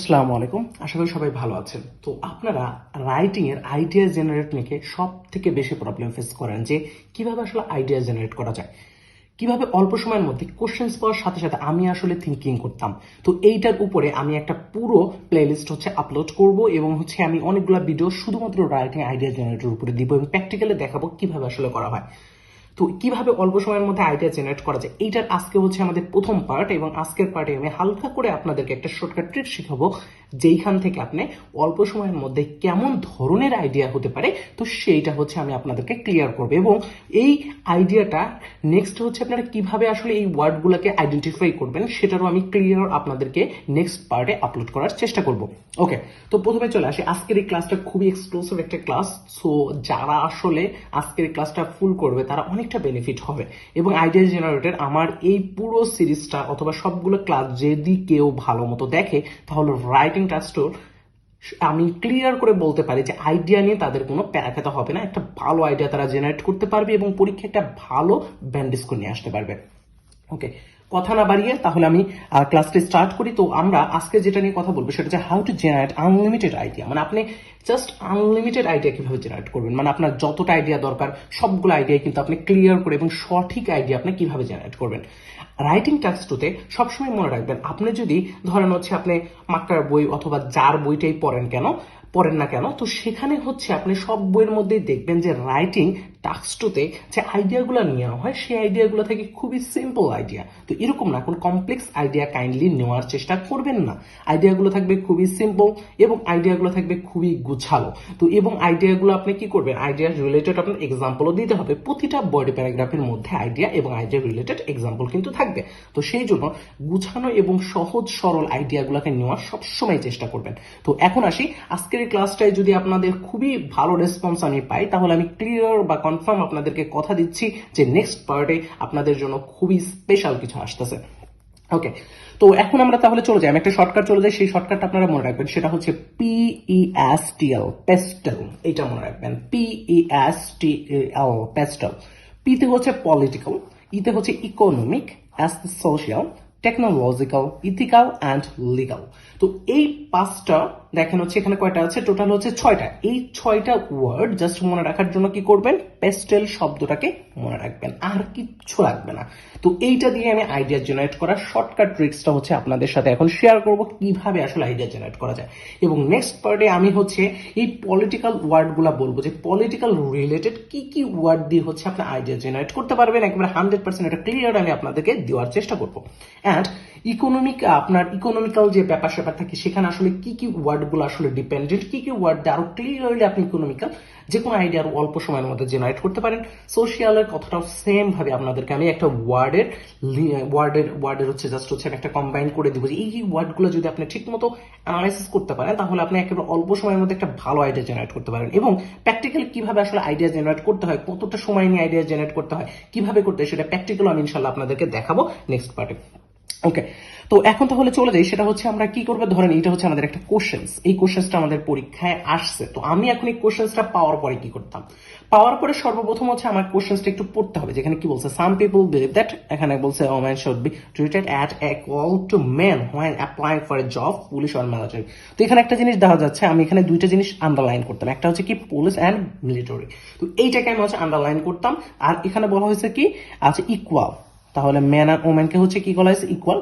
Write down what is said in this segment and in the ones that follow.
আসসালামু আলাইকুম। আশা করি সবাই ভালো আছেন। তো আপনারা রাইটিং এর আইডিয়া জেনারেট নিয়ে সব থেকে বেশি প্রবলেম ফেস করেন যে, কীভাবে আসলে আইডিয়া জেনারেট করা যায়? কীভাবে অল্প সময়ের মধ্যে কোশ্চেন্স পাওয়ার সাথে সাথে আমি আসলে থিঙ্কিং করতাম? তো এইটার উপরে আমি একটা পুরো প্লেলিস্ট হচ্ছে আপলোড করব এবং হচ্ছে আমি অনেকগুলো ভিডিও শুধুমাত্র রাইটিং আইডিয়া জেনারেটের উপরে দিব এবং প্র্যাকটিক্যালি দেখাবো কীভাবে আসলে করা হয়। তো কীভাবে অল্প সময়ের মধ্যে আইডিয়া জেনারেট করা যায়? এইটার আজকে হচ্ছে আমাদের প্রথম পার্ট এবং আজকের পার্টে আমি হালকা করে আপনাদেরকে একটা শর্টকাট ট্রিক শেখাবো। যেইখান থেকে আপনি অল্প সময়ের মধ্যে কেমন ধরনের আইডিয়া হতে পারে, তো সেইটা হচ্ছে আমি আপনাদেরকে ক্লিয়ার করব। এবং এই আইডিয়াটা নেক্সট হচ্ছে আপনারা কীভাবে আসলে এই ওয়ার্ডগুলোকে আইডেন্টিফাই করবেন, সেটারও আমি ক্লিয়ার আপনাদেরকে নেক্সট পার্টে আপলোড করার চেষ্টা করব। ওকে তো প্রথমে চলে আসি। আজকের এই ক্লাসটা খুবই এক্সক্লুসিভ একটা ক্লাস সো যারা আসলে আজকের এই ক্লাসটা ফুল করবে, তারা অনেকটা বেনিফিট হবে। এবং আইডিয়া জেনারেটের আমার এই পুরো সিরিজটা অথবা সবগুলো ক্লাস যদি কেউ ভালো মতো দেখে, তাহলে রাইটিং টাস্টোর আমি ক্লিয়ার করে বলতে পারি যে আইডিয়া নিয়ে তাদের কোনো প্যারা খেতে হবে না। একটা ভালো আইডিয়া তারা জেনারেট করতে পারবে এবং পরীক্ষায় একটা ভালো ব্যান্ড স্কোর নিয়ে আসতে পারবে। ওকে কথা না বাড়িয়ে তাহলে আমি ক্লাসটি স্টার্ট করি। তো আমরা আজকে যেটা নিয়ে কথা বলব সেটা হচ্ছে how to generate unlimited idea মানে আপনি জাস্ট আনলিমিটেড আইডিয়া কীভাবে জেনারেট করবেন? মানে আপনার যতটা আইডিয়া দরকার, সবগুলো আইডিয়া কিন্তু আপনি ক্লিয়ার করে এবং সঠিক আইডিয়া আপনি কীভাবে জেনারেট করবেন। রাইটিং টাস্কটুতে সবসময় মনে রাখবেন, আপনি যদি ধরেন হচ্ছে আপনি মাক্কার বই অথবা যার বইটাই পড়েন কেন, পড়েন না কেন, তো সেখানে হচ্ছে আপনি সব বইয়ের মধ্যেই দেখবেন যে রাইটিং টাস্কটুতে যে আইডিয়াগুলো নেওয়া হয়, সেই আইডিয়াগুলো থেকে খুবই সিম্পল আইডিয়া তো এরকম না, কোন কমপ্লেক্স আইডিয়া কাইন্ডলি নেওয়ার চেষ্টা করবেন না। আইডিয়াগুলো থাকবে খুবই সিম্পল এবং আইডিয়াগুলো থাকবে খুবই গুছালো। তো এবং আইডিয়াগুলো আপনি কি করবেন? আইডিয়া রিলেটেড আপনার এক্সাম্পলও দিতে হবে। প্রতিটা বডি প্যারাগ্রাফের মধ্যে আইডিয়া এবং আইডিয়া রিলেটেড এক্সাম্পল কিন্তু থাকবে। তো সেই জন্য গুছানো এবং সহজ সরল আইডিয়াগুলোকে নেওয়ার সবসময় চেষ্টা করবেন। তো এখন আসি। আজকের ক্লাসটায় যদি আপনাদের খুবই ভালো রেসপন্স আমি পাই, তাহলে আমি ক্লিয়ার বা কনফার্ম আপনাদেরকে কথা দিচ্ছি যে নেক্সট পার্টে আপনাদের জন্য খুবই স্পেশাল কিছু আসতেছে। ওকে তো এখন আমরা তাহলে চলে যাই। আমি একটা শর্টকাট চলে যাই। সেই শর্টকাটটা আপনারা মনে রাখবেন, সেটা হচ্ছে E পিইএসটিএল পেস্টেল এটা মনে রাখবেন। E পিইএসটিএল পেস্টেল পিতে হচ্ছে পলিটিক্যাল ইতে হচ্ছে economic as social technological ethical and legal তো এই পাঁচটা দেখেন হচ্ছে এখানে কয়টা আছে? টোটাল হচ্ছে ছয়টা। এই ছয়টা ওয়ার্ড জাস্ট মনে রাখার জন্য কি করবেন? পেস্টেল শব্দটাকে মনে রাখবেন। আর কিচ্ছু লাগবে না। তো এইটা দিয়ে আমি আইডিয়া জেনারেট করার শর্টকাট ট্রিক্সটা হচ্ছে আপনাদের সাথে এখন শেয়ার করব কীভাবে আসলে আইডিয়া জেনারেট করা যায়। এবং নেক্সট পার্টে আমি হচ্ছে এই পলিটিক্যাল ওয়ার্ডগুলা বলব যে পলিটিক্যাল রিলেটেড কি কি ওয়ার্ড দিয়ে হচ্ছে আপনি আইডিয়া জেনারেট করতে পারবেন। একেবারে হান্ড্রেড পার্সেন্ট এটা ক্লিয়ার আমি আপনাদেরকে দেওয়ার চেষ্টা করব। অ্যান্ড ইকোনমিক আপনার ইকোনমিক্যাল যে ব্যাপার স্যাপার থাকে, সেখানে আসলে কি কি ওয়ার্ডগুলো আসলে ডিপেন্ডেন্ট কি কি ওয়ার্ড দিয়ে আরও ক্লিয়ারলি আপনি ইকোনমিক্যাল যে কোনো আইডিয়া আরও অল্প সময়ের মধ্যে জেনারেট করতে পারেন। সোশিয়ালের কথাটাও সেম ভাবে আপনাদেরকে আমি একটা ওয়ার্ডের ওয়ার্ডের ওয়ার্ডের হচ্ছে জাস্ট হচ্ছে একটা কম্বাইন করে দিব যে এই ওয়ার্ডগুলো যদি আপনি ঠিক মতো অ্যানালাইসিস করতে পারেন, তাহলে আপনি একেবারে অল্প সময়ের মধ্যে একটা ভালো আইডিয়া জেনারেট করতে পারেন। এবং প্র্যাকটিক্যালি কীভাবে আসলে আইডিয়া জেনারেট করতে হয়, কতটা সময় নিয়ে আইডিয়া জেনারেট করতে হয়, কীভাবে করতে হয়, সেটা প্র্যাকটিক্যাল আমি ইনশাল্লাহ আপনাদেরকে দেখাবো নেক্সট পার্টে ওকে তো এখন তাহলে চলে যাই, সেটা হচ্ছে আমরা কি করব? ধরেন এটা হচ্ছে আমাদের একটা কোশ্চেন্স এই কোশ্চেন্সটা আমাদের পরীক্ষায় আসছে। তো আমি এখন এই কোশ্চেন্সটা পাওয়ার পরে কি করতাম? পাওয়ার পরে সর্বপ্রথম হচ্ছে আমার কোশ্চেন্সটা একটু পড়তে হবে। যেখানে কি বলছে সাম পিপল বিলিভ দ্যাট এখানে বলছে woman should be treated at equal to men when apply for a job police or military তো এখানে একটা জিনিস দেখা যাচ্ছে, আমি এখানে দুইটা জিনিস আন্ডারলাইন করতাম। একটা হচ্ছে কি পুলিশ অ্যান্ড মিলিটারি তো এইটাকে আমি হচ্ছে আন্ডারলাইন করতাম। আর এখানে বলা হয়েছে কি আচ্ছা ইকুয়াল তাহলে ম্যান আর ওম্যানকে হচ্ছে কি করা হয়েছে ইকুয়াল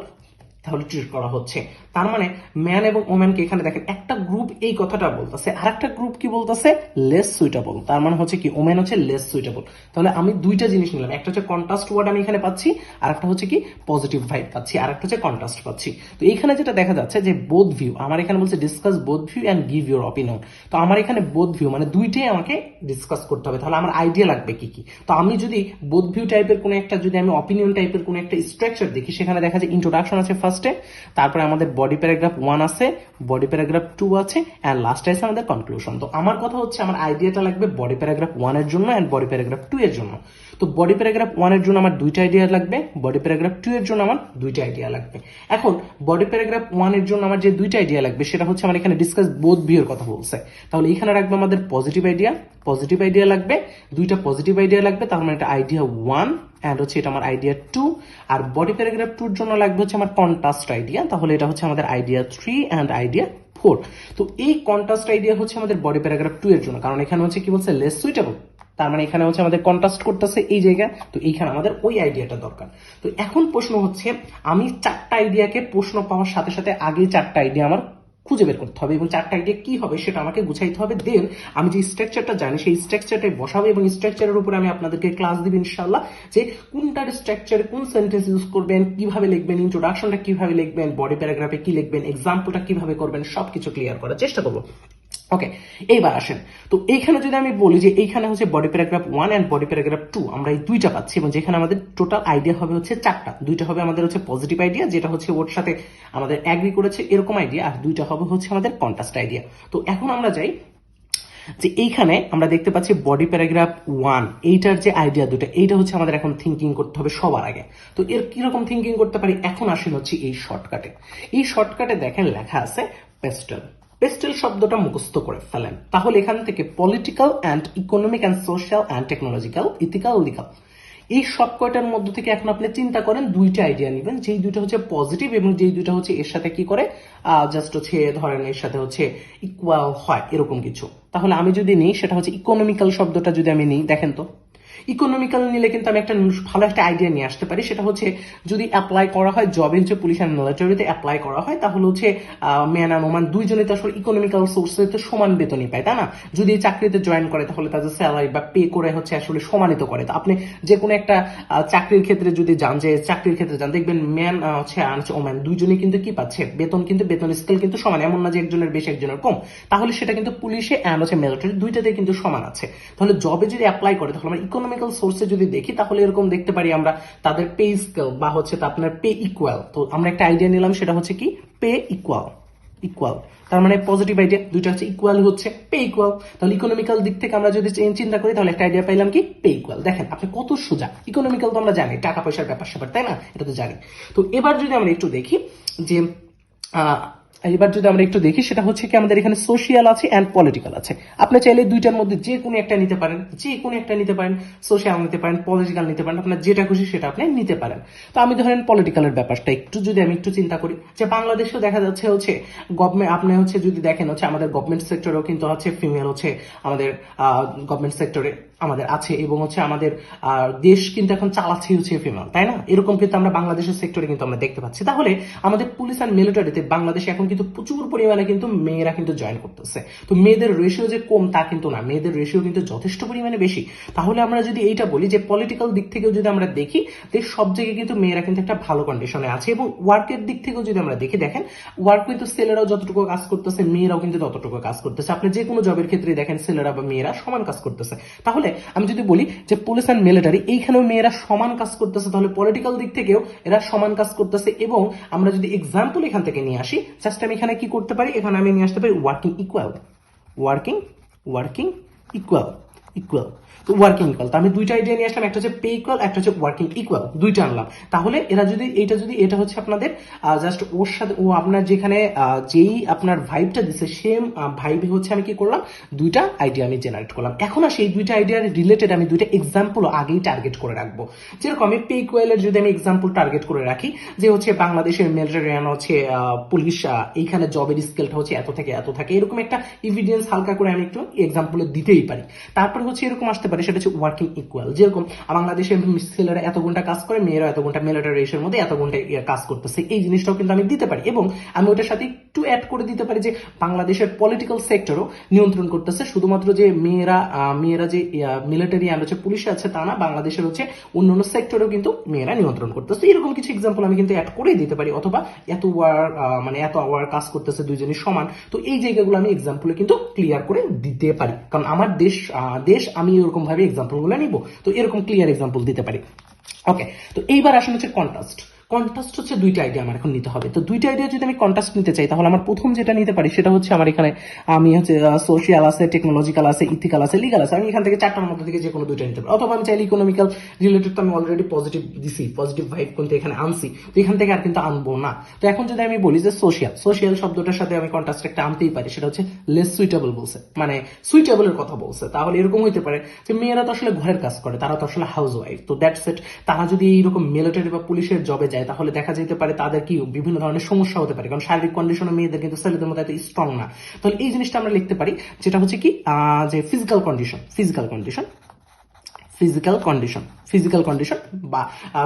তাহলে ট্রিট করা হচ্ছে। তার মানে ম্যান এবং ওম্যানকে এখানে দেখেন, একটা গ্রুপ এই কথাটা বলতেছে আর একটা গ্রুপ কি বলতেছে? লেস সুইটেবল তার মানে হচ্ছে কি ওম্যান হচ্ছে লেস সুইটেবল তাহলে আমি দুইটা জিনিস নিলাম, একটা হচ্ছে কন্ট্রাস্ট ওয়ার্ড আমি এখানে পাচ্ছি, আর একটা হচ্ছে কি পজিটিভ ভাইব পাচ্ছি, আর একটা হচ্ছে কন্ট্রাস্ট পাচ্ছি। তো এখানে যেটা দেখা যাচ্ছে যে বোধ ভিউ আমার এখানে বলছে discuss both view and give your opinion তো আমার এখানে বোধ ভিউ মানে দুইটাই আমাকে ডিসকাস করতে হবে, তাহলে আমার আইডিয়া লাগবে কি কি। তো আমি যদি বোধ ভিউ টাইপের কোনো একটা, যদি আমি অপিনিয়ন টাইপের কোনো একটা স্ট্রাকচার দেখি, সেখানে দেখা যায় ইন্ট্রোডাকশন আছে ফার্স্টে তারপরে আমাদের বডি প্যারাগ্রাফ ওয়ান আছে বডি প্যারাগ্রাফ টু আছে অ্যান্ড লাস্টে আছে আমাদের কনক্লুশন তো আমার কথা হচ্ছে আমার আইডিয়াটা লাগবে বডি প্যারাগ্রাফ ওয়ানের জন্য অ্যান্ড বডি প্যারাগ্রাফ টু এর জন্য। তো বডি প্যারাগ্রাফ ওয়ানের জন্য আমার দুইটা আইডিয়া লাগবে বডি প্যারাগ্রাফ টু এর জন্য আমার দুইটা আইডিয়া লাগবে। এখন বডি প্যারাগ্রাফ ওয়ানের জন্য আমার যে দুইটা আইডিয়া লাগবে, সেটা হচ্ছে আমার এখানে ডিসকাস বোধ ভিউর কথা বলছে। তাহলে এখানে রাখবে আমাদের পজিটিভ আইডিয়া পজিটিভ আইডিয়া লাগবে, দুইটা পজিটিভ আইডিয়া লাগবে, তার মানে এটা আইডিয়া ওয়ান অ্যান্ড হচ্ছে এটা আমার আইডিয়া টু আর বডি প্যারাগ্রাফ টুর জন্য লাগবে হচ্ছে আমার কন্ট্রাস্ট আইডিয়া তাহলে এটা হচ্ছে আমাদের idea three and idea four তো এই কন্ট্রাস্ট আইডিয়া হচ্ছে আমাদের বডি প্যারাগ্রাফ টু এর জন্য, কারণ এখানে হচ্ছে কি বলছে লেস সুইটেবল তার মানে এখানে হচ্ছে আমাদের কন্ট্রাস্ট করতেছে এই জায়গা, তো এইখানে আমাদের ওই আইডিয়াটা দরকার। তো এখন প্রশ্ন হচ্ছে, আমি চারটা আইডিয়াকে প্রশ্ন পাওয়ার সাথে সাথে আগে চারটা আইডিয়া আমার খুঁজে বের করতে হবে এবং চারটা আইডিয়া কি হবে সেটা আমাকে গুছাইতে হবে। দেন আমি যে স্ট্রাকচারটা জানি সেই স্ট্রাকচারটাই বসাবো এবং স্ট্রাকচারের উপরে আমি আপনাদেরকে ক্লাস দিব ইনশাল্লাহ যে কোনটার স্ট্রাকচারে কোন সেন্টেন্স ইউজ করবেন, কীভাবে লিখবেন ইন্ট্রোডাকশনটা কীভাবে লিখবেন বডি প্যারাগ্রাফে কি লিখবেন এক্সাম্পলটা কীভাবে করবেন, সবকিছু ক্লিয়ার করার চেষ্টা করব। ওকে এইবার আসেন। তো এইখানে যদি আমি বলি যে এইখানে হচ্ছে body paragraph one and body paragraph two আমরা এই দুইটা পাচ্ছি এবং যেখানে আমাদের টোটাল আইডিয়া হবে হচ্ছে চারটা। দুইটা হবে আমাদের হচ্ছে পজিটিভ আইডিয়া যেটা হচ্ছে ওর সাথে আমাদের অ্যাগ্রি করেছে এরকম আইডিয়া আর দুইটা হবে হচ্ছে আমাদের কন্টাস্ট আইডিয়া তো এখন আমরা যাই যে এইখানে আমরা দেখতে পাচ্ছি বডি প্যারাগ্রাফ ওয়ান এইটার যে আইডিয়া দুটো এইটা হচ্ছে আমাদের এখন থিঙ্কিং করতে হবে সবার আগে। তো এর কীরকম থিঙ্কিং করতে পারি? এখন আসেন হচ্ছে এই শর্টকাটে এই শর্টকাটে দেখেন লেখা আছে পেস্টেল পেস্টেল শব্দটা মুখস্থ করে ফেলেন। তাহলে এখান থেকে political and economic and social and technological ethical legal এই সব কয়টার মধ্যে থেকে এখন আপনি চিন্তা করেন, দুইটা আইডিয়া নেবেন। যেই দুইটা হচ্ছে পজিটিভ এবং যেই দুইটা হচ্ছে এর সাথে কি করে? জাস্ট হচ্ছে ধরেন এর সাথে হচ্ছে ইকুয়াল হয়, এরকম কিছু। তাহলে আমি যদি নিই, সেটা হচ্ছে ইকোনমিক্যাল শব্দটা যদি আমি নিই, দেখেন তো। ইকোনমিক্যাল নিলে কিন্তু আমি একটা ভালো একটা আইডিয়া নিয়ে আসতে পারি। সেটা হচ্ছে, যদি অ্যাপ্লাই করা হয় জবে হচ্ছে পুলিশ অ্যান্ড মিলিটারিতে অ্যাপ্লাই করা হয়, তাহলে হচ্ছে ম্যান আর ওমান দুইজনে তো আসলে ইকোনমিক্যাল সোর্সে তো সমান বেতনই পায়, তাই না? যদি এই চাকরিতে জয়েন করে, তাহলে তাদের স্যালারি বা পে করে হচ্ছে আসলে সমানিত করে। তো আপনি যে কোনো একটা চাকরির ক্ষেত্রে যদি যান, যে চাকরির ক্ষেত্রে যান, দেখবেন ম্যান হচ্ছে আর হচ্ছে ওম্যান দুইজনে কিন্তু কি পাচ্ছে? বেতন কিন্তু, বেতন স্কেল কিন্তু সমান, এমন না যে একজনের বেশি, একজনের কম। তাহলে সেটা কিন্তু পুলিশে অ্যান্ড হচ্ছে মিলিটারি দুইটাতে কিন্তু সমান আছে। তাহলে জবে যদি অ্যাপ্লাই করে, তাহলে আমরা ইকোনমিক্যাল সোর্সে যদি দেখি, তাহলে এরকম দেখতে পারি আমরা তাদের পে স্কেল বা হচ্ছে আপনার পে ইকুয়াল তো আমরা একটা আইডিয়া নিলাম, সেটা হচ্ছে কি? পে ইকুয়াল ইকুয়াল তার মানে পজিটিভ আইডিয়া দুইটা হচ্ছে ইকুয়াল হচ্ছে পে ইকুয়াল তাহলে ইকোনমিক্যাল দিক থেকে আমরা যদি চিন্তা করি, তাহলে একটা আইডিয়া পাইলাম কি? পে ইকুয়াল দেখেন, আপনি কত সোজা। ইকোনমিক্যাল তো আমরা জানি, টাকা পয়সার ব্যাপার স্যাপার তাই না? এটা তো জানি। তো এবার যদি আমরা একটু দেখি যে এবার যদি আমরা একটু দেখি, সেটা হচ্ছে কি আমাদের এখানে সোশিয়াল আছে অ্যান্ড পলিটিক্যাল আছে। আপনি চাইলে দুইটার মধ্যে যে কোনো একটা নিতে পারেন, যে কোনো একটা নিতে পারেন সোশিয়াল নিতে পারেন পলিটিক্যাল নিতে পারেন, আপনার যেটা খুশি সেটা আপনি নিতে পারেন। তো আমি ধরেন পলিটিক্যালের ব্যাপারটা একটু যদি আমি একটু চিন্তা করি, যে বাংলাদেশেও দেখা যাচ্ছে হচ্ছে গভর্নমেন্ট আপনি হচ্ছে যদি দেখেন হচ্ছে আমাদের গভর্নমেন্ট সেক্টরেও কিন্তু হচ্ছে ফিমেল হচ্ছে আমাদের গভর্নমেন্ট সেক্টরে আমাদের আছে এবং হচ্ছে আমাদের দেশ কিন্তু এখন চালাচ্ছে হচ্ছে ফিমেল তাই না? এরকম কিন্তু আমরা বাংলাদেশের সেক্টরে কিন্তু আমরা দেখতে পাচ্ছি। তাহলে আমাদের পুলিশ অ্যান্ড মিলিটারিতে বাংলাদেশে এখন কিন্তু প্রচুর পরিমাণে কিন্তু মেয়েরা কিন্তু জয়েন করতেছে। তো মেয়েদের রেশিও যে কম, তা কিন্তু না। মেয়েদের রেশিও কিন্তু যথেষ্ট পরিমাণে বেশি। তাহলে আমরা যদি এইটা বলি যে পলিটিক্যাল দিক থেকেও যদি আমরা দেখি, যে সব জায়গায় কিন্তু মেয়েরা কিন্তু একটা ভালো কন্ডিশনে আছে। এবং ওয়ার্কের দিক থেকেও যদি আমরা দেখি, দেখেন ওয়ার্ক কিন্তু ছেলেরাও যতটুকু কাজ করতেছে, মেয়েরাও কিন্তু ততটুকু কাজ করতেছে। আপনি যে কোনো জবের ক্ষেত্রে দেখেন, ছেলেরা বা মেয়েরা সমান কাজ করতেছে। তাহলে আমি যদি বলি যে পুলিশ অ্যান্ড মিলিটারি এইখানেও মেয়েরা সমান কাজ করতেছে। তাহলে পলিটিক্যাল দিক থেকেও এরা সমান কাজ করতেছে। এবং আমরা যদি এক্সাম্পল এখান থেকে নিয়ে আসি জাস্ট আমি এখানে কি করতে পারি? এখানে আমি নিয়ে আসতে পারি working equal working working equal equal তো ওয়ার্কিং ইকুয়াল তো আমি দুইটা আইডিয়া নিয়ে আসলাম, একটা হচ্ছে পে ইকুয়াল একটা হচ্ছে ওয়ার্কিং ইকুয়াল দুইটা আনলাম। তাহলে এরা যদি এটা যদি, এটা হচ্ছে আপনাদের জাস্ট ওর সাথে, ও আপনার যেখানে যেই আপনার ভাইবটা দিছে সেম ভাইবে হচ্ছে আমি কি করলাম? দুইটা আইডিয়া আমি জেনারেট করলাম। এখন আর সেই দুইটা আইডিয়ার রিলেটেড আমি দুইটা এক্সাম্পল আগেই টার্গেট করে রাখব। যেরকম আমি পে ইকুয়ালের যদি আমি এক্সাম্পল টার্গেট করে রাখি, যে হচ্ছে বাংলাদেশের মিলিটারিয়ান হচ্ছে পুলিশ এইখানে জবের স্কেলটা হচ্ছে এত থেকে এত থাকে, এরকম একটা ইভিডেন্স হালকা করে আমি একটু এক্সাম্পলে দিতেই পারি। তারপরে হচ্ছে এরকম আসতে পারে, সেটা হচ্ছে ওয়ার্কিং ইকুয়াল যেরকম বাংলাদেশের ছেলেরা এত ঘণ্টা কাজ করে, মেয়েরা এত ঘণ্টা মিলিটারি রেশের মধ্যে এত ঘণ্টা ইয়ে কাজ করতেছে। এই জিনিসটাও কিন্তু আমি দিতে পারি এবং আমি ওটার সাথে একটু অ্যাড করে দিতে পারি যে বাংলাদেশের পলিটিক্যাল সেক্টরও নিয়ন্ত্রণ করতেছে। শুধুমাত্র যে মেয়েরা মেয়েরা যে মিলিটারি অ্যান্ড হচ্ছে পুলিশে আছে তা না, বাংলাদেশের হচ্ছে অন্য অন্য সেক্টরেও কিন্তু মেয়েরা নিয়ন্ত্রণ করতেছে। এরকম কিছু এক্সাম্পল আমি কিন্তু অ্যাড করে দিতে পারি, অথবা এত ওয়ার মানে এত আওয়ার কাজ করতেছে দুইজনই সমান। তো এই জায়গাগুলো আমি এক্সাম্পলে কিন্তু ক্লিয়ার করে দিতে পারি। কারণ আমার দেশ দেশ আমি এরকম ভাবে এক্সাম্পলগুলো নিব। তো এরকম ক্লিয়ার এক্সাম্পল দিতে পারি। ওকে তো এইবার আসলে হচ্ছে কন্ট্রাস্ট কন্ট্রাস্ট হচ্ছে দুইটা আইডিয়া আমার এখন নিতে হবে। তো দুইটা আইডিয়া যদি আমি কন্ট্রাস্ট নিতে চাই, তাহলে আমার প্রথম যেটা নিতে পারি সেটা হচ্ছে আমার এখানে আমি হচ্ছে সোশিয়াল আছে টেকনোলজিক্যাল আছে ইথিক্যাল আছে লিগাল আছে। আমি এখান থেকে চারটার মধ্যে থেকে যে কোনো দুইটা নিতে পারি। অথবা আমি চাইলে ইকোনমিক্যাল রিলেটেড তো আমি অলরেডি পজিটিভ দিছি পজিটিভ ভাইব কিন্তু এখানে আনছি। তো এখান থেকে আর কিন্তু আনব না। তো এখন যদি আমি বলি যে সোশিয়াল সোশিয়াল শব্দটার সাথে আমি কন্ট্রাস্ট একটা আনতেই পারি, সেটা হচ্ছে লেস সুইটেবল বলছে। মানে সুইটেবলের কথা বলছে। তাহলে এরকম হইতে পারে যে মেয়েরা তো আসলে ঘরের কাজ করে, তারা তো আসলে হাউস ওয়াইফ তো দ্যাটস ইট তারা যদি এইরকম মিলিটারি বা পুলিশের জবে যায় যায়, তাহলে দেখা যেতে পারে তাদের কি বিভিন্ন ধরনের সমস্যা হতে পারে। কারণ শারীরিক কন্ডিশনে মেয়েদের কিন্তু ছেলেদের মধ্যে এত স্ট্রং না। তাহলে এই জিনিসটা আমরা লিখতে পারি, যেটা হচ্ছে কি যে physical condition physical condition physical condition physical condition বা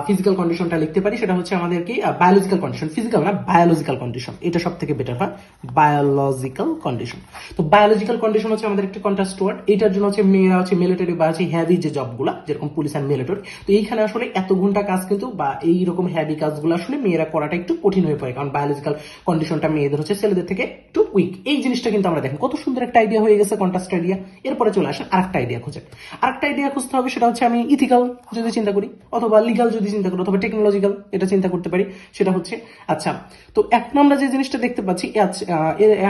ফিজিক্যাল কন্ডিশনটা লিখতে পারি, সেটা হচ্ছে আমাদের কি বায়োলজিক্যাল কন্ডিশন ফিজিক্যাল না বায়োলজিক্যাল কন্ডিশন এটা সব থেকে বেটার হয় বায়োলজিক্যাল কন্ডিশন তো বায়োলজিক্যাল কন্ডিশন হচ্ছে আমাদের একটা কন্ট্রাস্ট ওয়ার্ড এটার জন্য হচ্ছে মেয়েরা হচ্ছে মিলিটারি বা হচ্ছে হ্যাভি যে জবগুলা যেরকম পুলিশ অ্যান্ড মিলিটারি তো এইখানে আসলে এত ঘণ্টা কাজ কিন্তু, বা এইরকম হ্যাভি কাজগুলো আসলে মেয়েরা করাটা একটু কঠিন হয়ে পড়ে, কারণ বায়োলজিক্যাল কন্ডিশনটা মেয়েদের হচ্ছে ছেলেদের থেকে একটু উইক এই জিনিসটা কিন্তু আমরা দেখেন, কত সুন্দর একটা আইডিয়া হয়ে গেছে কন্ট্রাস্ট আইডিয়া এরপরে চলে আসেন আরেকটা আইডিয়া খুঁজেন আরেকটা আইডিয়া খুঁজতে হবে, সেটা হচ্ছে আমি ইথিক্যাল যদি চিন্তা করি, অথবা লিগাল যদি চিন্তা করি, অথবা টেকনোলজিক্যাল এটা চিন্তা করতে পারি, সেটা হচ্ছে আচ্ছা তো এখন আমরা যে জিনিসটা দেখতে পাচ্ছি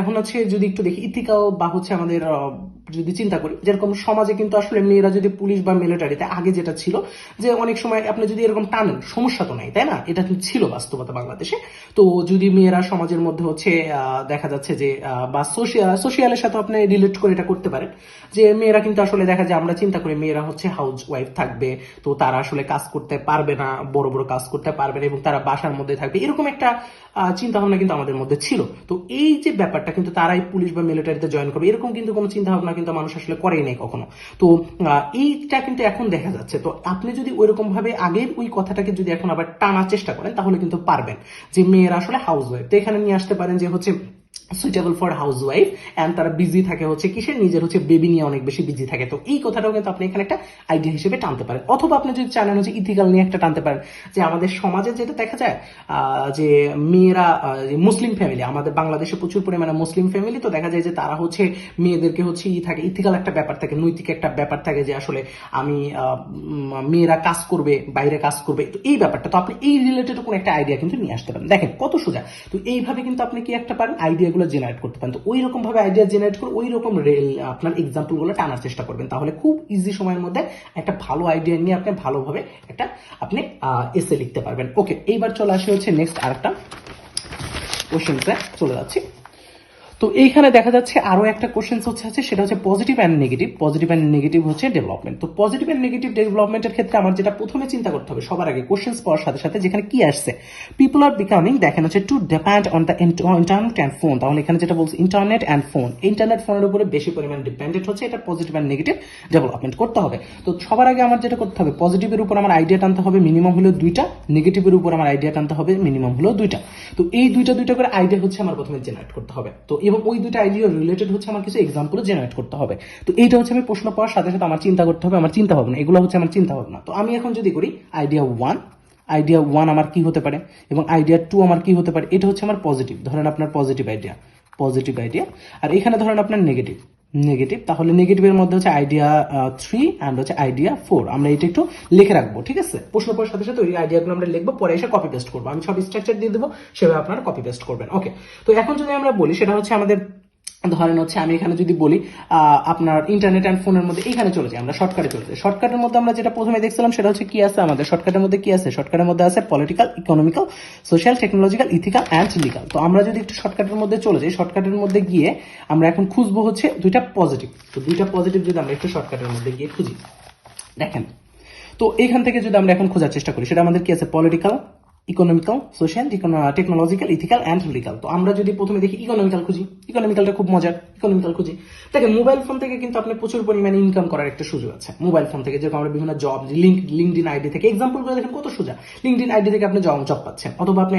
এখন আছে যদি একটু দেখি ইথিক্যাল বা হচ্ছে আমাদের যদি চিন্তা করি, যেরকম সমাজে কিন্তু আসলে মেয়েরা যদি পুলিশ বা মিলিটারিতে আগে যেটা ছিল, যে অনেক সময় আপনি যদি এরকম টানেন, সমস্যা তো নাই, তাই না? এটা কিন্তু ছিল বাস্তবতা বাংলাদেশে। তো যদি মেয়েরা সমাজের মধ্যে হচ্ছে দেখা যাচ্ছে যে বা সোশিয়ালের সাথে আপনি রিলেট করে এটা করতে পারেন। যে মেয়েরা কিন্তু আসলে দেখা যায়, আমরা চিন্তা করি মেয়েরা হচ্ছে হাউস ওয়াইফ থাকবে, তো তারা আসলে কাজ করতে পারবে না, বড় বড় কাজ করতে পারবে না, এবং তারা বাসার মধ্যে থাকবে। এরকম একটা চিন্তা ভাবনা কিন্তু আমাদের মধ্যে ছিল। তো এই যে ব্যাপারটা কিন্তু তারাই পুলিশ বা মিলিটারিতে জয়েন করবে, এরকম কিন্তু কোনো চিন্তা ভাবনা কিন্তু মানুষ আসলে করেই নাই কখনো। তো এইটা কিন্তু এখন দেখা যাচ্ছে। তো আপনি যদি ওইরকমভাবে আগের ওই কথাটাকে যদি এখন আবার টানার চেষ্টা করেন, তাহলে কিন্তু পারবেন যে মেয়েরা আসলে হাউস ওয়াইফ তো এখানে নিয়ে আসতে পারেন যে হচ্ছে suitable for housewife and তারা বিজি থাকে হচ্ছে কিসের? নিজের হচ্ছে বেবি নিয়ে অনেক বেশি বিজি থাকে। তো এই কথাটাও কিন্তু আপনি এখানে একটা আইডিয়া হিসেবে টানতে পারেন। অথবা আপনি যদি চান হচ্ছে ইথিক্যাল নিয়ে একটা টানতে পারেন, যে আমাদের সমাজে যেটা দেখা যায় যে মেয়েরা মুসলিম ফ্যামিলি আমাদের বাংলাদেশে প্রচুর পরিমাণে মুসলিম ফ্যামিলি তো দেখা যায় যে তারা হচ্ছে মেয়েদেরকে হচ্ছে ই থাকে ইথিক্যাল একটা ব্যাপার থাকে, নৈতিক একটা ব্যাপার থাকে যে আসলে আমি মেয়েরা কাজ করবে, বাইরে কাজ করবে। তো এই ব্যাপারটা, তো আপনি এই রিলেটেড কোনো একটা আইডিয়া কিন্তু নিয়ে আসতে পারেন। দেখেন, কত সোজা। তো এইভাবে কিন্তু আপনি কি একটা পারেন? আইডিয়াগুলো জেনারেট করতে পারেন। তো ওই রকম ভাবে আইডিয়া জেনারেট করে ওই রকম রেল আপনার এক্সাম্পলগুলো টানার চেষ্টা করবেন। তাহলে খুব ইজি সময়ের মধ্যে একটা ভালো আইডিয়া নিয়ে আপনি ভালোভাবে একটা, আপনি এসে লিখতে পারবেন। ওকে এইবার চলে আসে হচ্ছে নেক্সট আরেকটা কোশ্চেন্সে চলে যাচ্ছি। তো এইখানে দেখা যাচ্ছে আরও একটা কোশ্চেন হচ্ছে আছে সেটা হচ্ছে positive and negative positive and negative হচ্ছে ডেভেলপমেন্ট তো পজিটিভ অ্যান্ড নেগেটিভ ডেভেলপমেন্টের ক্ষেত্রে আমার যেটা প্রথমে চিন্তা করতে হবে, সবার আগে কোশ্চেন্স পড়ার সাথে সাথে যেখানে কি আসছে। পিপল আর বিকামিং দেখেন হচ্ছে to depend on the internet and phone তাহলে এখানে যেটা বলছে ইন্টারনেট অ্যান্ড ফোন ইন্টারনেট ফোনের উপরে বেশি পরিমাণ ডিপেন্ডেন্ট হচ্ছে, এটা পজিটিভ অ্যান্ড নেগেটিভ ডেভেলপমেন্ট করতে হবে। তো সবার আগে আমার যেটা করতে হবে পজিটিভের উপর আমার আইডিয়া টানতে হবে মিনিমাম হলো দুইটা নেগেটিভের উপর আমার আইডিয়া টানতে হবে মিনিমাম হলো দুইটা। তো এই দুইটা দুইটা করে আইডিয়া হচ্ছে আমার প্রথমে জেনারেট করতে হবে। তো এবং ওই দুইটা আইডিয়া রিলেটেড হচ্ছে আমার কিছু এক্সাম্পল জেনারেট করতে হবে। তো এইটা হচ্ছে আমি প্রশ্ন পাওয়ার সাথে সাথে আমার চিন্তা করতে হবে, আমার চিন্তা ভাবনা। এগুলো হচ্ছে আমার চিন্তা ভাবনা। তো আমি এখন যদি করি আইডিয়া ওয়ান আইডিয়া ওয়ান আমার কি হতে পারে এবং আইডিয়া টু আমার কি হতে পারে, এটা হচ্ছে আমার পজিটিভ ধরেন আপনার পজিটিভ আইডিয়া পজিটিভ আইডিয়া আর এখানে ধরেন আপনার নেগেটিভ নেগেটিভ তাহলে নেগেটিভের মধ্যে হচ্ছে আইডিয়া থ্রি অ্যান্ড হচ্ছে আইডিয়া ফোর আমরা এটা একটু লিখে রাখব, ঠিক আছে? প্রশ্ন পড়ার সাথে সাথে ওই আইডিয়াগুলো আমরা লিখব, পরে এসে কপি পেস্ট করব। আমি সব স্ট্রাকচার দিয়ে দেবো, সেভাবে আপনারা কপি পেস্ট করবেন। ওকে তো এখন যদি আমরা বলি, সেটা হচ্ছে আমাদের ধরেন হচ্ছে আমি এখানে যদি বলি আপনার ইন্টারনেট অ্যান্ড ফোনের মধ্যে এখানে চলে যাই আমরা শর্টকাটে চলে যাই। শর্টকাটের মধ্যে আমরা যেটা প্রথমে দেখছিলাম সেটা হচ্ছে কি আছে আমাদের? শর্টকাটের মধ্যে কি আছে? শর্টকাটের মধ্যে আছে political economical social technological ethical and legal তো আমরা যদি একটু শর্টকাটের মধ্যে চলে যাই শর্টকাটের মধ্যে গিয়ে আমরা এখন খুঁজবো হচ্ছে দুইটা পজিটিভ তো দুইটা পজিটিভ যদি আমরা একটু শর্টকাটের মধ্যে গিয়ে খুঁজি। দেখেন, তো এখান থেকে যদি আমরা এখন খোঁজার চেষ্টা করি, সেটা আমাদের কি আছে? Political economical social technological ethical and legal তো আমরা যদি প্রথমে দেখি ইকোনমিক্যাল খুঁজি ইকোনমিক্যালটা খুব মজার ইকোনমিক্যাল খুঁজি। দেখেন মোবাইল ফোন থেকে কিন্তু আপনি প্রচুর পরিমাণে ইনকাম করার একটা সুযোগ আছে। মোবাইল ফোন থেকে যেরকম আমরা বিভিন্ন জব লিঙ্ক লিঙ্কডিন আইডি থেকে এক্সাম্পলগুলো দেখেন কত সোজা। লিঙ্কডিন আইডি থেকে আপনি জব জব পাচ্ছেন। অথবা আপনি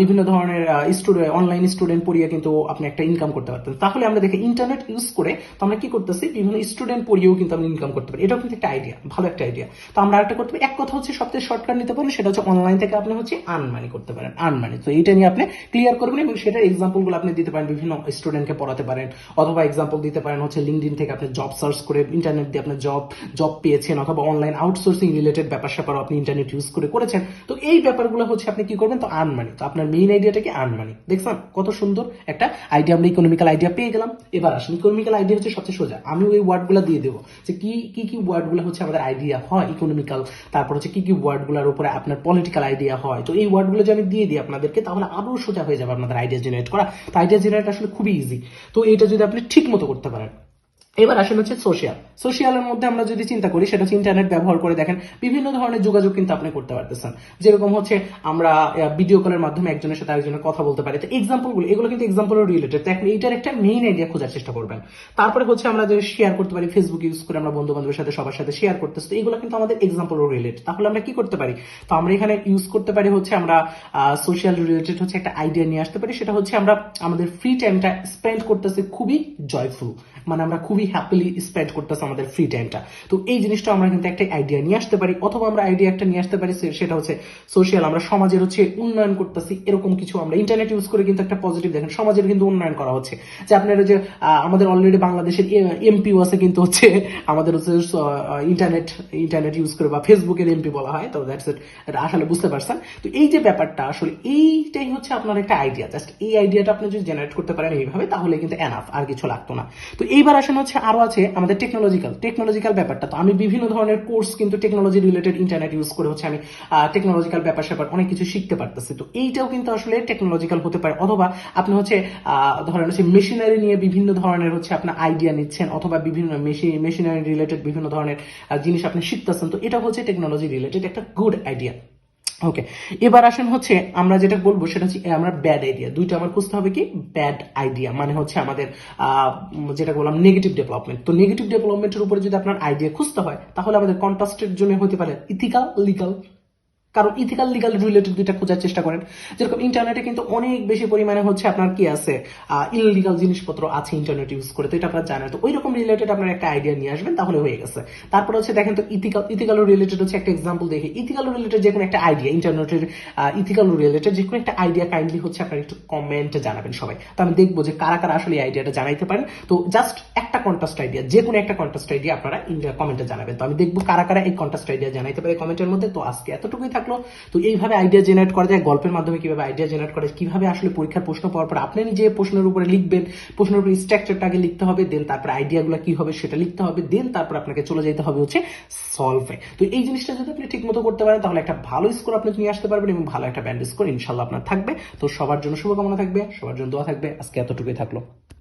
বিভিন্ন ধরনের স্টুডেন্ট অনলাইন স্টুডেন্ট পড়িয়ে কিন্তু আপনি একটা ইনকাম করতে পারতেন। তাহলে আমরা দেখি ইন্টারনেট ইউজ করে তো আমরা কি করতেছি? বিভিন্ন স্টুডেন্ট পড়িয়েও কিন্তু আমরা ইনকাম করতে পারি। এটাও কিন্তু একটা আইডিয়া ভালো একটা আইডিয়া তো আমরা একটা করতে পারি। এক কথা হচ্ছে সবচেয়ে শর্টকাট নিতে পারি সেটা হচ্ছে অনলাইন থেকে আপনি হচ্ছে আর্ন মানি করতে পারেন আর্ন মানি তো এইটা নিয়ে আপনি ক্লিয়ার করবেন এবং সেটার এক্সাম্পলগুলো আপনি দিতে পারেন, বিভিন্ন স্টুডেন্টকে পড়াতে পারেন, অথবা এক্সাম্পল দিতে পারেন হচ্ছে লিঙ্কডিন থেকে আপনি জব সার্চ করে ইন্টারনেট দিয়ে আপনি জব জব পেয়েছেন অথবা অনলাইন আউটসোর্সিং রিলেটেড ব্যাপার স্যাপারও আপনি ইন্টারনেট ইউজ করে করেছেন। তো এই ব্যাপারগুলো হচ্ছে আপনি কি করবেন? তো আর্ন মানি তো আপনার মেইন আইডিয়াটা কি? আর্ন দেখছেন? কত সুন্দর একটা আইডিয়া আমরা ইকোনমিক্যাল আইডিয়া পেয়ে গেলাম। এবার আসুন ইকোনমিক্যাল আইডিয়া হচ্ছে সবচেয়ে সোজা। আমি ওই ওয়ার্ডগুলো দিয়ে দেবো যে কি কি কি ওয়ার্ডগুলো হচ্ছে আমাদের আইডিয়া হয় ইকোনমিক্যাল তারপর হচ্ছে কি কি ওয়ার্ডগুলোর উপরে আপনার পলিটিক্যাল আইডিয়া হয় তো এই ওয়ার্ডগুলো যদি আমি দিয়ে দিই আপনাদেরকে, তাহলে আরও সোজা হয়ে যাবে আপনাদের আইডিয়া জেনারেট করা। তো আইডিয়া জেনারেট আসলে খুবই ইজি তো এটা যদি আপনি ঠিক মতো করতে পারেন। এবার আসলে হচ্ছে সোশ্যাল সোশ্যালের মধ্যে আমরা যদি চিন্তা করি, সেটা হচ্ছে ইন্টারনেট ব্যবহার করে দেখেন, বিভিন্ন ধরনের যোগাযোগ কিন্তু আপনি করতে পারতেছেন। যেরকম হচ্ছে আমরা ভিডিও কলের মাধ্যমে একজনের সাথে আরেকজনের কথা বলতে পারি। তো এক্সাম্পলগুলো, এগুলো কিন্তু এক্সাম্পল রিলেটেড এখন এইটার একটা মেইন আইডিয়া খোঁজার চেষ্টা করবেন। তারপরে হচ্ছে আমরা যদি শেয়ার করতে পারি ফেসবুক ইউজ করে আমরা বন্ধু বান্ধবের সাথে, সবার সাথে শেয়ার করতেছি, তো এগুলো কিন্তু আমাদের এক্সাম্পল রিলেটেড তাহলে আমরা কি করতে পারি? তো আমরা এখানে ইউজ করতে পারি হচ্ছে আমরা সোশ্যাল রিলেটেড হচ্ছে একটা আইডিয়া নিয়ে আসতে পারি। সেটা হচ্ছে আমরা, আমাদের ফ্রি টাইমটা স্পেন্ড করতেছি খুবই জয়ফুল মানে আমরা খুবই হ্যাপিলি স্পেন্ড করতেছি আমাদের ফ্রি টাইমটা তো এই জিনিসটা আমরা কিন্তু একটা আইডিয়া নিয়ে আসতে পারি, অথবা আমরা আইডিয়া একটা নিয়ে আসতে পারি সেটা হচ্ছে সোশ্যাল আমরা সমাজের হচ্ছে উন্নয়ন করতেছি, এরকম কিছু আমরা ইন্টারনেট ইউজ করে কিন্তু একটা পজিটিভ দেখেন, সমাজের কিন্তু উন্নয়ন করা হচ্ছে। যে আপনারা যে আমাদের অলরেডি বাংলাদেশের এমপিও আছে কিন্তু হচ্ছে, আমাদের হচ্ছে ইন্টারনেট ইন্টারনেট ইউজ করে বা ফেসবুকের এমপি বলা হয়, তো দ্যাটস ইট আসলে বুঝতে পারছেন। তো এই যে ব্যাপারটা, আসলে এইটাই হচ্ছে আপনার একটা আইডিয়া জাস্ট এই আইডিয়াটা আপনি যদি জেনারেট করতে পারেন এইভাবে, তাহলে কিন্তু এনাফ আর কিছু লাগতো না। তো এইবার আসেন হচ্ছে আরও আছে আমাদের টেকনোলজিক্যাল টেকনোলজিক্যাল ব্যাপারটা। তো আমি বিভিন্ন ধরনের কোর্স কিন্তু টেকনোলজি রিলেটেড ইন্টারনেট ইউজ করে হচ্ছে আমি টেকনোলজিক্যাল ব্যাপার স্যাপার অনেক কিছু শিখতে পারতেছি। তো এইটাও কিন্তু আসলে টেকনোলজিক্যাল হতে পারে। অথবা আপনি হচ্ছে ধরেন হচ্ছে মেশিনারি নিয়ে বিভিন্ন ধরনের হচ্ছে আপনার আইডিয়া নিচ্ছেন, অথবা বিভিন্ন মেশিন মেশিনারি রিলেটেড বিভিন্ন ধরনের জিনিস আপনি শিখতেছেন। তো এটা হচ্ছে টেকনোলজি রিলেটেড একটা গুড আইডিয়া ওকে এবার আসেন হচ্ছে আমরা যেটা বলব সেটা হচ্ছে আমরা ব্যাড আইডিয়া দুইটা আমার খুঁজতে হবে কি? ব্যাড আইডিয়া মানে হচ্ছে আমাদের যেটা বললাম নেগেটিভ ডেভেলপমেন্ট তো নেগেটিভ ডেভেলপমেন্টের উপরে যদি আপনার আইডিয়া খুঁজতে হয়, তাহলে আমাদের কন্ট্রাস্টের জন্য হতে পারে ইথিক্যাল লিগাল কারণ ইথিক্যাল লিগাল রিলেটেড দুইটা খোঁজার চেষ্টা করেন। যেরকম ইন্টারনেটে কিন্তু অনেক বেশি পরিমাণে হচ্ছে আপনার কি আছে ইললিগাল জিনিসপত্র আছে ইন্টারনেট ইউজ করে। তো এটা আপনারা জানেন। তো ওই রকম রিলেটেড আপনার একটা আইডিয়া নিয়ে আসবেন, তাহলে হয়ে গেছে। তারপর হচ্ছে দেখেন তো ইথিক্যাল ইথিক্যাল রিলেটেড হচ্ছে একটা এক্সাম্পল দেখি। ইথিক্যাল রিলেটেড যে কোনো একটা আইডিয়া ইন্টারনেটের ইথিক্যাল রিলেটেড যে কোনো একটা আইডিয়া কাইন্ডলি হচ্ছে আপনার একটু কমেন্টে জানাবেন সবাই। তো আমি দেখব যে কারা কারা আসলে আইডিয়াটা জানাইতে পারেন। তো জাস্ট একটা কন্টাস্ট আইডিয়া যে কোনো একটা কন্টাস্ট আইডিয়া আপনারা কমেন্টে জানাবেন। তো আমি দেখব কারা কারা এই কন্টাস্ট আইডিয়া জানাইতে পারে কমেন্টের মধ্যে। তো আজকে এতটুকুই থাকল। তো এইভাবে আইডিয়া জেনারেট করা যায়। গল্পের মাধ্যমে কীভাবে আইডিয়া জেনারেট করে কীভাবে আসলে পরীক্ষার প্রশ্ন পাওয়ার পর আপনি নিজে প্রশ্নের উপরে লিখবেন, প্রশ্নের উপরে স্ট্রাকচারটা আগে লিখতে হবে দেন তারপরে আইডিয়াগুলো কি হবে সেটা লিখতে হবে দেন তারপর আপনাকে চলে যেতে হবে হচ্ছে সলভে তো এই জিনিসটা যদি আপনি ঠিক মতো করতে পারেন, তাহলে একটা ভালো স্কোর আপনি নিয়ে আসতে পারবেন এবং ভালো একটা ব্যান্ড স্কোর ইনশাল্লাহ আপনার থাকবে। তো সবার জন্য শুভকামনা থাকবে, সবার জন্য দোয়া থাকবে। আজকে এতটুকুই থাকল।